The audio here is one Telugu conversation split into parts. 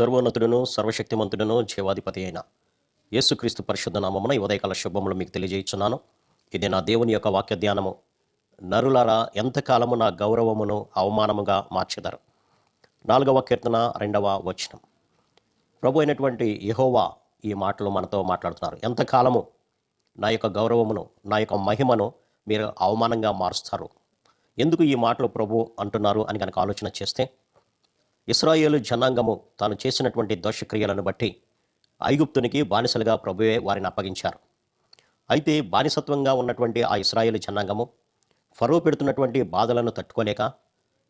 సర్వోన్నతుడును సర్వశక్తిమంతుడును జీవాధిపతి అయిన యేసుక్రీస్తు పరిశుద్ధ నామమున ఈ ఉదయకాల శుభములు మీకు తెలియజేయుచున్నాను. ఇది నా దేవుని యొక్క వాక్య ధ్యానము నరులారా ఎంతకాలము నా గౌరవమును అవమానముగా మార్చెదరు? నాలుగవ కీర్తన రెండవ వచనం. ప్రభు అయినటువంటి యహోవా ఈ మాటలు మనతో మాట్లాడుతున్నారు. ఎంతకాలము నా యొక్క గౌరవమును నా యొక్క మహిమను మీరు అవమానంగా మారుస్తారు? ఎందుకు ఈ మాటలు ప్రభు అంటున్నారు అని కనుక ఆలోచన చేస్తే ఇస్రాయేలు జనాంగము తాను చేసినటువంటి దోషక్రియలను బట్టి ఐగుప్తునికి బానిసలుగా ప్రభువే వారిని అప్పగించారు. అయితే బానిసత్వంగా ఉన్నటువంటి ఆ ఇస్రాయేలు జనాంగము ఫరో పెడుతున్నటువంటి బాధలను తట్టుకోలేక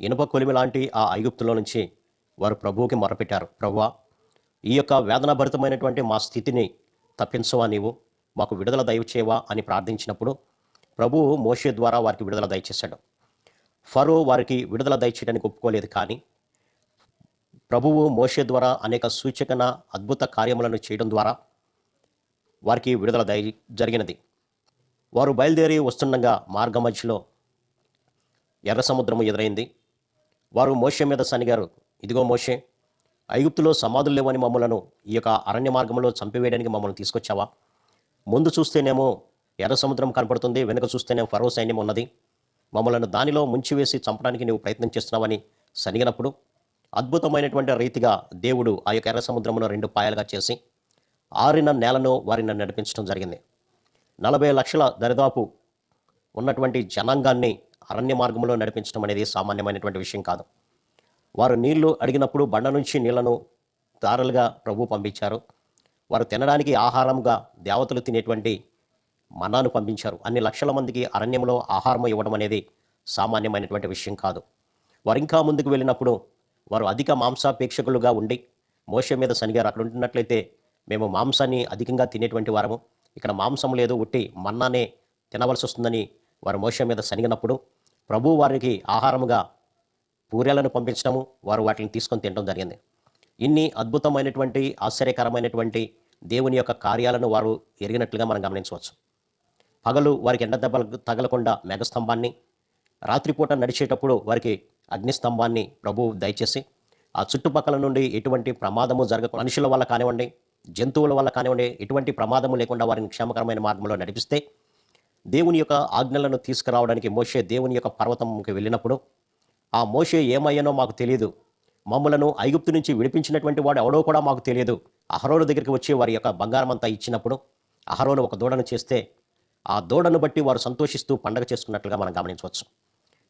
ఇనుప కొలిమి లాంటి ఆ ఐగుప్తులో నుంచి వారు ప్రభువుకి మొరపెట్టారు. ప్రభువా ఈ యొక్క వేదనాభరితమైనటువంటి మా స్థితిని తప్పించవా నీవు? మాకు విడుదల దయచేవా? అని ప్రార్థించినప్పుడు ప్రభువు మోషే ద్వారా వారికి విడుదల దయచేశాడు. ఫరో వారికి విడుదల దయచేయడానికి ఒప్పుకోలేదు కానీ ప్రభువు మోషే ద్వారా అనేక సూచకన అద్భుత కార్యములను చేయడం ద్వారా వారికి విడుదల దయ జరిగినది. వారు బయలుదేరి వస్తుండగా మార్గ మధ్యలో ఎర్ర సముద్రము ఎదురైంది. వారు మోషే మీద సనిగారు ఇదిగో మోషే ఐగుప్తులో సమాధులు లేవని మమ్మలను ఈ యొక్క అరణ్య మార్గంలో చంపివేయడానికి మమ్మల్ని తీసుకొచ్చావా? ముందు చూస్తేనేమో ఎర్ర సముద్రం కనపడుతుంది వెనుక చూస్తేనే ఫరో సైన్యం ఉన్నది. మమ్మలను దానిలో ముంచివేసి చంపడానికి నీవు ప్రయత్నం చేస్తున్నావని సనిగినప్పుడు అద్భుతమైనటువంటి రీతిగా దేవుడు ఆ యొక్క ఎర్ర సముద్రమును రెండు పాయలుగా చేసి ఆరిన నేలను వారిని నడిపించడం జరిగింది. నలభై లక్షల దరిదాపు ఉన్నటువంటి జనాంగాన్ని అరణ్య మార్గంలో నడిపించడం అనేది సామాన్యమైనటువంటి విషయం కాదు. వారు నీళ్ళు అడిగినప్పుడు బండ నుంచి నీళ్ళను దారులుగా ప్రభు పంపించారు. వారు తినడానికి ఆహారంగా దేవతలు తినేటువంటి మన్నాను పంపించారు. అన్ని లక్షల మందికి అరణ్యంలో ఆహారం ఇవ్వడం అనేది సామాన్యమైనటువంటి విషయం కాదు. వారు ఇంకా ముందుకు వెళ్ళినప్పుడు వారు అధిక మాంసాపేక్షకులుగా ఉండి మోషే మీద శనిగారు అక్కడ ఉంటున్నట్లయితే మేము మాంసాన్ని అధికంగా తినేటువంటి వారము. ఇక్కడ మాంసం లేదు ఉట్టి మన్నానే తినవలసి వస్తుందని వారు మోషే మీద శనిగినప్పుడు ప్రభు వారికి ఆహారముగా పూరేలను పంపించడము వారు వాటిని తీసుకొని తినడం జరిగింది. ఇన్ని అద్భుతమైనటువంటి ఆశ్చర్యకరమైనటువంటి దేవుని యొక్క కార్యాలను వారు ఎరిగినట్లుగా మనం గమనించవచ్చు. పగలు వారికి ఎండ దెబ్బలు తగలకుండా మేఘస్తంభాన్ని రాత్రిపూట నడిచేటప్పుడు వారికి అగ్నిస్తంభాన్ని ప్రభు దయచేసి ఆ చుట్టుపక్కల నుండి ఎటువంటి ప్రమాదము జరగక మనుషుల వల్ల కానివ్వండి జంతువుల వల్ల కానివ్వండి ఎటువంటి ప్రమాదము లేకుండా వారిని క్షేమకరమైన మార్గంలో నడిపిస్తే దేవుని యొక్క ఆజ్ఞలను తీసుకురావడానికి మోషే దేవుని యొక్క పర్వతంకి వెళ్ళినప్పుడు ఆ మోషే ఏమయ్యానో మాకు తెలియదు మమ్మలను ఐగుప్తు నుంచి విడిపించినటువంటి వాడు ఎవడో కూడా మాకు తెలియదు అహరోను దగ్గరికి వచ్చి వారి యొక్క బంగారం అంతా ఇచ్చినప్పుడు అహరోను ఒక దూడను చేస్తే ఆ దూడను బట్టి వారు సంతోషిస్తూ పండగ చేసుకున్నట్లుగా మనం గమనించవచ్చు.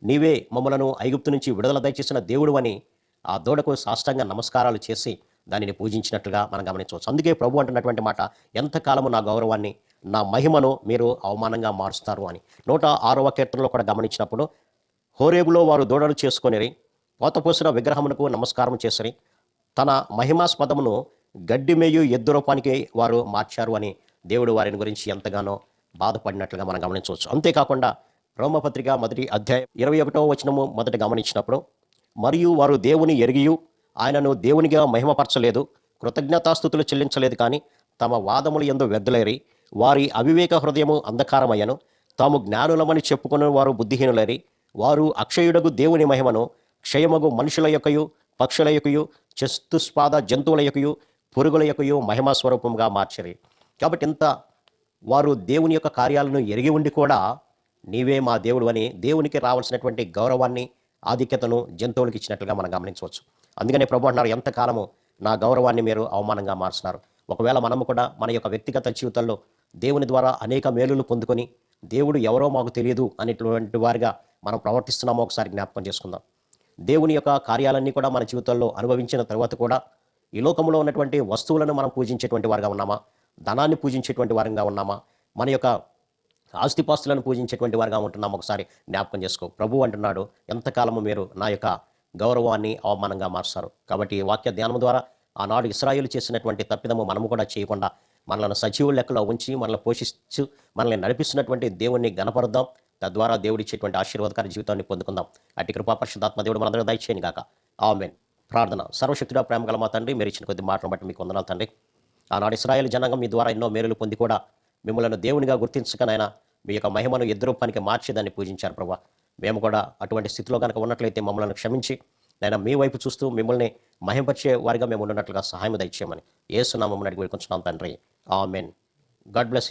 నీవే మమ్మలను ఐగుప్తు నుంచి విడుదల దయచేసిన దేవుడు అని ఆ దూడకు సాష్టంగా నమస్కారాలు చేసి దానిని పూజించినట్లుగా మనం గమనించవచ్చు. అందుకే ప్రభు అంటున్నటువంటి మాట ఎంతకాలము నా గౌరవాన్ని నా మహిమను మీరు అవమానంగా మారుస్తారు అని. నూట ఆరవ కీర్తనలో కూడా గమనించినప్పుడు హోరేబులో వారు దూడలు చేసుకొనిరి పోతపోసిన విగ్రహమునకు నమస్కారం చేసిరి తన మహిమాస్పదమును గడ్డి మేయు ఎద్దు రూపానికి వారు మార్చారు అని దేవుడు వారిని గురించి ఎంతగానో బాధపడినట్లుగా మనం గమనించవచ్చు. అంతేకాకుండా రోమపత్రిక మొదటి అధ్యాయం ఇరవై ఒకటో వచనము మొదట గమనించినప్పుడు మరియు వారు దేవుని ఎరిగియు ఆయనను దేవునిగా మహిమపరచలేదు కృతజ్ఞతాస్థుతులు చెల్లించలేదు కానీ తమ వాదములు ఎందు వ్యర్థులేరి వారి అవివేక హృదయము అంధకారమయ్యను తాము జ్ఞానులమని చెప్పుకుని వారు బుద్ధిహీనులేరి వారు అక్షయుడగు దేవుని మహిమను క్షయమగు మనుషుల యొక్కయు పక్షుల యొక్కయు చస్తుస్పాద జంతువుల యొక్కయు పురుగుల యొక్కయు మహిమా స్వరూపంగా మార్చరి. కాబట్టి ఇంత వారు దేవుని యొక్క కార్యాలను ఎరిగి ఉండి కూడా నీవే మా దేవుడు అని దేవునికి రావాల్సినటువంటి గౌరవాన్ని ఆధిక్యతను జంతువులకు ఇచ్చినట్లుగా మనం గమనించవచ్చు. అందుకనే ప్రభు అంటున్నారు ఎంతకాలము నా గౌరవాన్ని మీరు అవమానంగా మారుస్తున్నారు ఒకవేళ మనము కూడా మన యొక్క వ్యక్తిగత జీవితంలో దేవుని ద్వారా అనేక మేలులు పొందుకొని దేవుడు ఎవరో మాకు తెలియదు అనేటువంటి వారిగా మనం ప్రవర్తిస్తున్నామో ఒకసారి జ్ఞాపకం చేసుకుందాం. దేవుని యొక్క కార్యాలన్నీ కూడా మన జీవితంలో అనుభవించిన తర్వాత కూడా ఈ లోకంలో ఉన్నటువంటి వస్తువులను మనం పూజించేటువంటి వారుగా ఉన్నామా? ధనాన్ని పూజించేటువంటి వారంగా ఉన్నామా? మన యొక్క ఆస్తిపాస్తులను పూజించేటువంటి వారుగా ఉంటున్నాం. ఒకసారి జ్ఞాపకం చేసుకో. ప్రభు అంటున్నాడు ఎంతకాలము మీరు నా యొక్క గౌరవాన్ని అవమానంగా మార్స్తారు కాబట్టి ఈ వాక్య ధ్యానం ద్వారా ఆనాడు ఇస్రాయేల్ చేసినటువంటి తప్పిదము మనము కూడా చేయకుండా మనల్ని సజీవుల లెక్కలో ఉంచి మనల్ని పోషిస్తూ మనల్ని నడిపిస్తున్నటువంటి దేవుణ్ణి గణపరుద్దాం తద్వారా దేవుడిచ్చేటువంటి ఆశీర్వాదకర జీవితాన్ని పొందుకుందాం. అటు కృపా పరిశుద్ధాత్మ దేవుడు మనందరూ దయచేయని గాక. ఆమెన్. ప్రార్థన. సర్వశక్తుడా ప్రేమ గల మా తండ్రి మీరు ఇచ్చిన కొద్ది మాటలు బట్టి మీకు వందనాలు తండ్రి. ఆనాడు ఇస్రాయల్ జనాంగం మీ ద్వారా ఎన్నో మేలులు పొంది కూడా మిమ్మల్ని దేవునిగా గుర్తించకనైనా మీ యొక్క మహిమను ఎద్దురూపానికి మార్చి దాన్ని పూజించారు ప్రభా. మేము కూడా అటువంటి స్థితిలో కనుక ఉన్నట్లయితే మమ్మల్ని క్షమించి నేను మీ వైపు చూస్తూ మిమ్మల్ని మహింపరిచే వారిగా మేము ఉన్నట్లుగా సహాయం దయచేయమని ఏసునామం అడిగి కొంచెం తండ్రి. ఆమెన్. God bless